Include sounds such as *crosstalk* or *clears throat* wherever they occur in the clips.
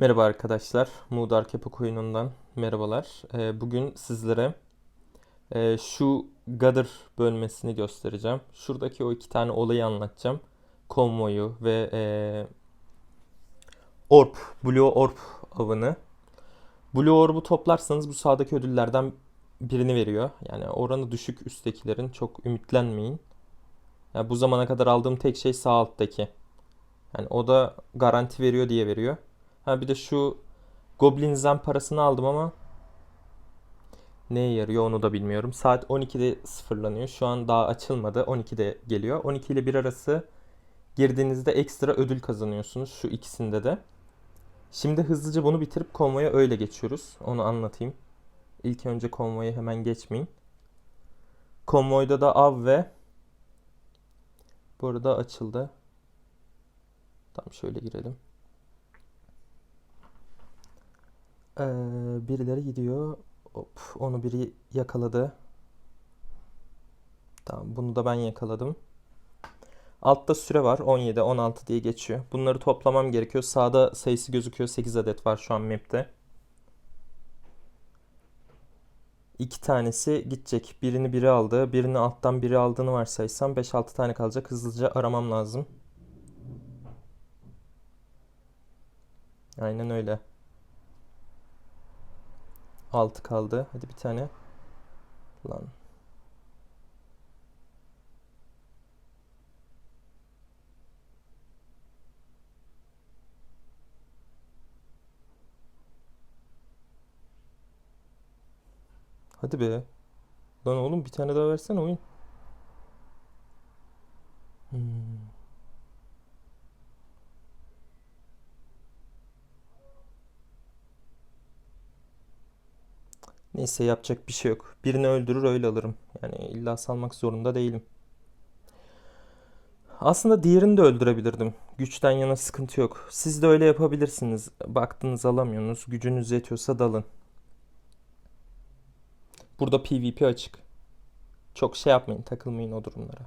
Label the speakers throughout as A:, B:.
A: Merhaba arkadaşlar, Muğdar Kepok oyunundan merhabalar. Ee, bugün sizlere e, şu Gather bölmesini göstereceğim. Şuradaki o iki tane olayı anlatacağım. Konvoyu ve e, Orb, Blue Orb avını. Blue Orb'u toplarsanız bu sağdaki ödüllerden birini veriyor. Yani oranı düşük üsttekilerin çok ümitlenmeyin. Yani bu zamana kadar aldığım tek şey sağ alttaki. Yani o da garanti veriyor diye veriyor. Ha bir de şu Goblin Zen parasını aldım ama neye yarıyor onu da bilmiyorum. Saat 12'de sıfırlanıyor. Şu an daha açılmadı. 12'de geliyor. 12 ile 1 arası girdiğinizde ekstra ödül kazanıyorsunuz. Şu ikisinde de. Şimdi hızlıca bunu bitirip konvoya öyle geçiyoruz. Onu anlatayım. İlk önce konvoya hemen geçmeyin. Konvoyda da av ve burada açıldı. Tamam şöyle girelim. Ee, birileri gidiyor. Hop, onu biri yakaladı. Tamam, bunu da ben yakaladım. Altta süre var. 17, 16 diye geçiyor. Bunları toplamam gerekiyor. Sağda sayısı gözüküyor. 8 adet var şu an map'te. İki tanesi gidecek. Birini biri aldı. Birini alttan biri aldığını varsaysam 5-6 tane kalacak. Hızlıca aramam lazım. Aynen öyle. 6 kaldı. Hadi bir tane. Lan. Hadi be. Lan oğlum bir tane daha versene oyun. Neyse yapacak bir şey yok. Birini öldürür öyle alırım. Yani illa salmak zorunda değilim. Aslında diğerini de öldürebilirdim. Güçten yana sıkıntı yok. Siz de öyle yapabilirsiniz. Baktınız alamıyorsunuz. Gücünüz yetiyorsa dalın. Burada PvP açık. Çok şey yapmayın, takılmayın o durumlara.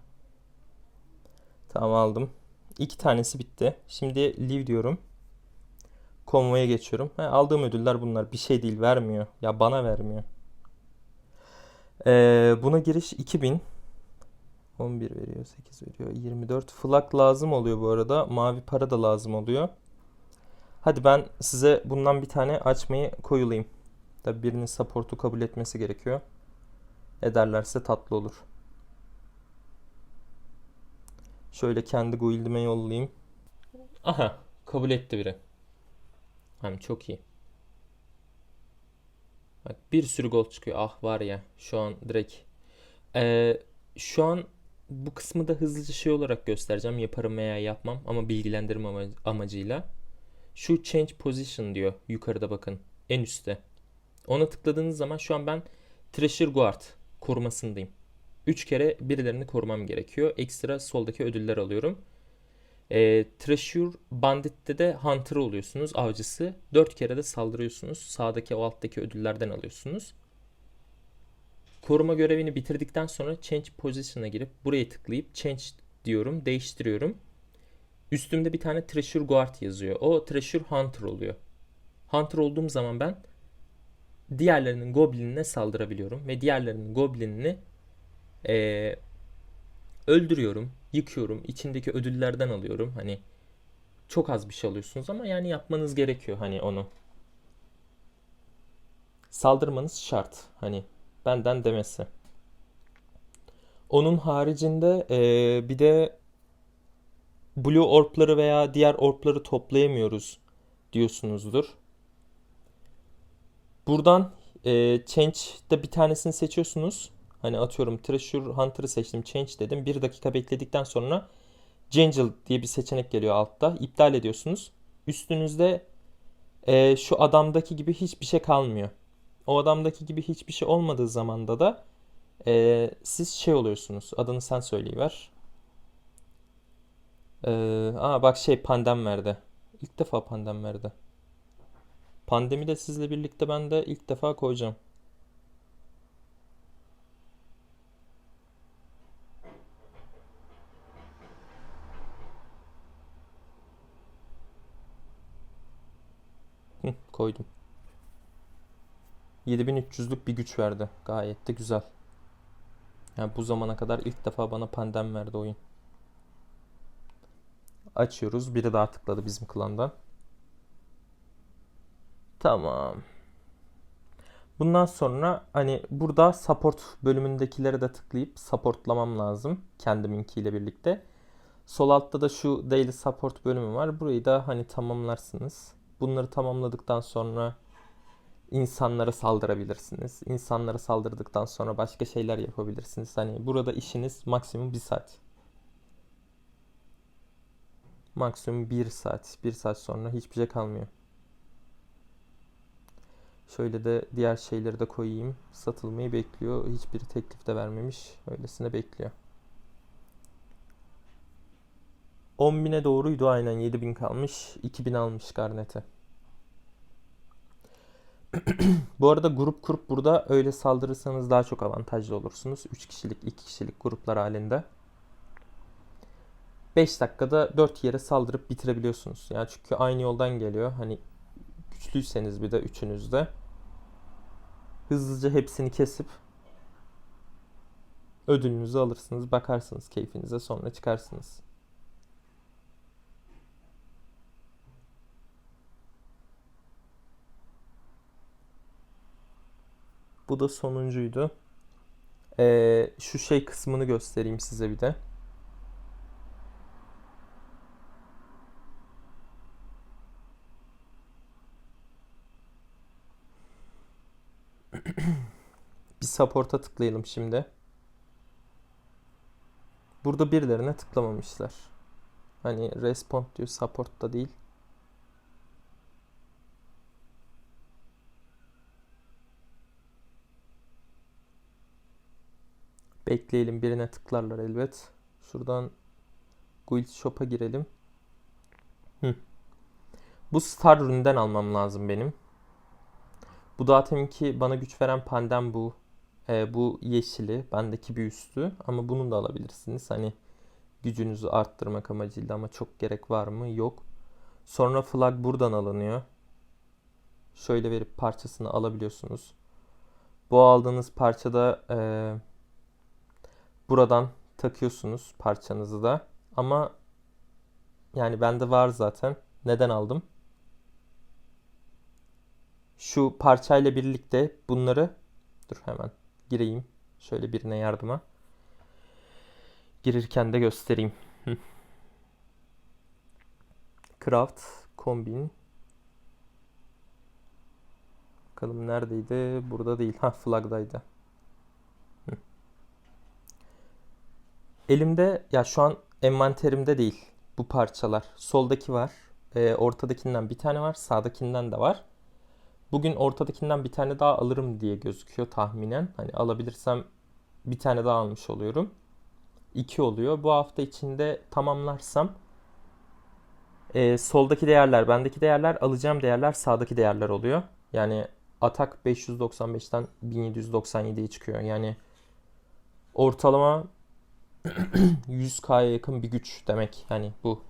A: Tamam aldım. İki tanesi bitti. Şimdi leave diyorum. Konvoya geçiyorum. He, aldığım ödüller bunlar. Bir şey değil vermiyor. Ya bana vermiyor. Ee, buna giriş 2000. 11 veriyor, 8 veriyor, 24. Flak lazım oluyor bu arada. Mavi para da lazım oluyor. Hadi ben size bundan bir tane açmayı koyulayım. Tabi birinin support'u kabul etmesi gerekiyor. Ederlerse tatlı olur. Şöyle kendi guildime yollayayım. Aha, kabul etti biri. Hem çok iyi. Bak bir sürü gol çıkıyor. Ah var ya şu an direkt. Ee, şu an bu kısmı da hızlıca şey olarak göstereceğim. Yaparım veya yapmam ama bilgilendirme ama- amacıyla. Şu change position diyor yukarıda bakın en üstte. Ona tıkladığınız zaman şu an ben Treasure Guard korumasındayım. 3 kere birilerini korumam gerekiyor. Ekstra soldaki ödüller alıyorum. E, Treasure Bandit'te de Hunter oluyorsunuz, avcısı. 4 kere de saldırıyorsunuz. Sağdaki o alttaki ödüllerden alıyorsunuz. Koruma görevini bitirdikten sonra Change Position'a girip buraya tıklayıp Change diyorum, değiştiriyorum. Üstümde bir tane Treasure Guard yazıyor. O Treasure Hunter oluyor. Hunter olduğum zaman ben diğerlerinin goblinine saldırabiliyorum ve diğerlerinin goblinini eee, öldürüyorum, yıkıyorum, içindeki ödüllerden alıyorum. Hani çok az bir şey alıyorsunuz ama yani yapmanız gerekiyor hani onu. Saldırmanız şart hani benden demesi. Onun haricinde eee, bir de Blue Orb'ları veya diğer orb'ları toplayamıyoruz diyorsunuzdur. Buradan e, Change'de bir tanesini seçiyorsunuz. Hani atıyorum Treasure Hunter'ı seçtim. Change dedim. Bir dakika bekledikten sonra Jangle diye bir seçenek geliyor altta. İptal ediyorsunuz. Üstünüzde e, şu adamdaki gibi hiçbir şey kalmıyor. O adamdaki gibi hiçbir şey olmadığı zamanda da e, siz şey oluyorsunuz. Adını sen söyleyiver. E, aa bak şey pandem verdi. İlk defa pandem verdi. Pandemi de sizle birlikte ben de ilk defa koyacağım. Hı, koydum. 7300'lük bir güç verdi. Gayet de güzel. Yani bu zamana kadar ilk defa bana pandem verdi oyun. Açıyoruz. Biri daha tıkladı bizim klandan. Tamam. Bundan sonra hani burada support bölümündekileri de tıklayıp supportlamam lazım. Kendiminkiyle birlikte. Sol altta da şu daily support bölümü var. Burayı da hani tamamlarsınız. Bunları tamamladıktan sonra insanlara saldırabilirsiniz. İnsanlara saldırdıktan sonra başka şeyler yapabilirsiniz. Hani burada işiniz maksimum bir saat. Maksimum bir saat. Bir saat sonra hiçbir şey kalmıyor. Şöyle de diğer şeyleri de koyayım. Satılmayı bekliyor. Hiçbiri teklif de vermemiş. Öylesine bekliyor. 10.000'e doğruydu aynen 7.000 kalmış. 2.000 almış karnete. *clears throat* Bu arada grup kurup burada öyle saldırırsanız daha çok avantajlı olursunuz. 3 kişilik, 2 kişilik gruplar halinde. 5 dakikada 4 yere saldırıp bitirebiliyorsunuz. Yani çünkü aynı yoldan geliyor. Hani güçlüyseniz bir de üçünüz de hızlıca hepsini kesip ödülünüzü alırsınız. Bakarsınız keyfinize sonra çıkarsınız. Bu da sonuncuydu. Ee, şu şey kısmını göstereyim size bir de. *clears throat* Bir support'a tıklayalım şimdi. Burada birilerine tıklamamışlar. Hani respond diyor support da değil. Bekleyelim birine tıklarlar elbet. Şuradan Guild Shop'a girelim. Hı. Bu Star Rune'den almam lazım benim. Bu daha ki bana güç veren pandem bu. Ee, bu yeşili. Bendeki bir üstü. Ama bunu da alabilirsiniz. Hani gücünüzü arttırmak amacıyla ama çok gerek var mı? Yok. Sonra flag buradan alınıyor. Şöyle verip parçasını alabiliyorsunuz. Bu aldığınız parçada e, buradan takıyorsunuz parçanızı da. Ama yani bende var zaten. Neden aldım? Şu parçayla birlikte bunları dur hemen gireyim. Şöyle birine yardıma. Girirken de göstereyim. *laughs* Craft, kombin. Bakalım neredeydi? Burada değil. Ha flagdaydı. Elimde ya şu an envanterimde değil bu parçalar. Soldaki var. E, ortadakinden bir tane var. Sağdakinden de var. Bugün ortadakinden bir tane daha alırım diye gözüküyor tahminen. Hani alabilirsem bir tane daha almış oluyorum. 2 oluyor. Bu hafta içinde tamamlarsam e, soldaki değerler, bendeki değerler, alacağım değerler sağdaki değerler oluyor. Yani atak 595'ten 1797'ye çıkıyor. Yani ortalama *clears throat* 100k'ya yakın bir güç demek. Yani bu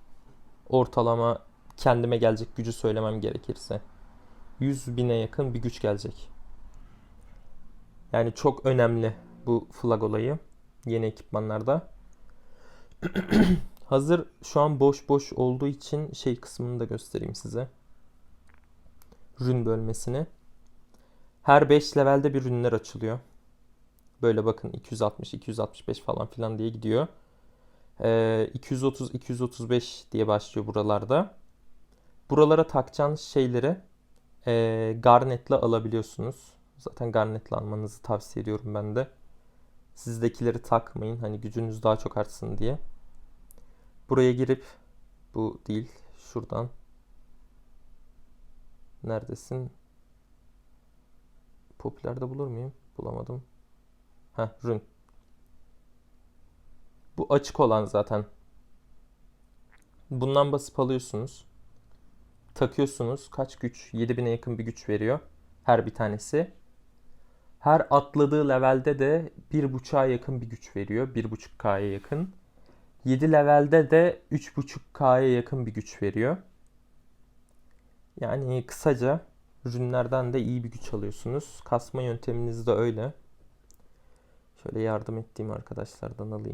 A: ortalama kendime gelecek gücü söylemem gerekirse. 100 bine yakın bir güç gelecek. Yani çok önemli bu flag olayı yeni ekipmanlarda. *clears throat* Hazır şu an boş boş olduğu için şey kısmını da göstereyim size. Rün bölmesini. Her 5 levelde bir rünler açılıyor. Böyle bakın 260, 265 falan filan diye gidiyor. Ee, 230, 235 diye başlıyor buralarda. Buralara takacağınız şeyleri e, garnetle alabiliyorsunuz. Zaten garnetle almanızı tavsiye ediyorum ben de. Sizdekileri takmayın. Hani gücünüz daha çok artsın diye. Buraya girip bu değil. Şuradan. Neredesin? Popülerde bulur muyum? Bulamadım. Ha, rün. Bu açık olan zaten. Bundan basıp alıyorsunuz takıyorsunuz. Kaç güç? 7000'e yakın bir güç veriyor. Her bir tanesi. Her atladığı levelde de 1.5'a yakın bir güç veriyor. 1.5K'ya yakın. 7 levelde de 3.5K'ya yakın bir güç veriyor. Yani kısaca ürünlerden de iyi bir güç alıyorsunuz. Kasma yönteminiz de öyle. Şöyle yardım ettiğim arkadaşlardan alayım.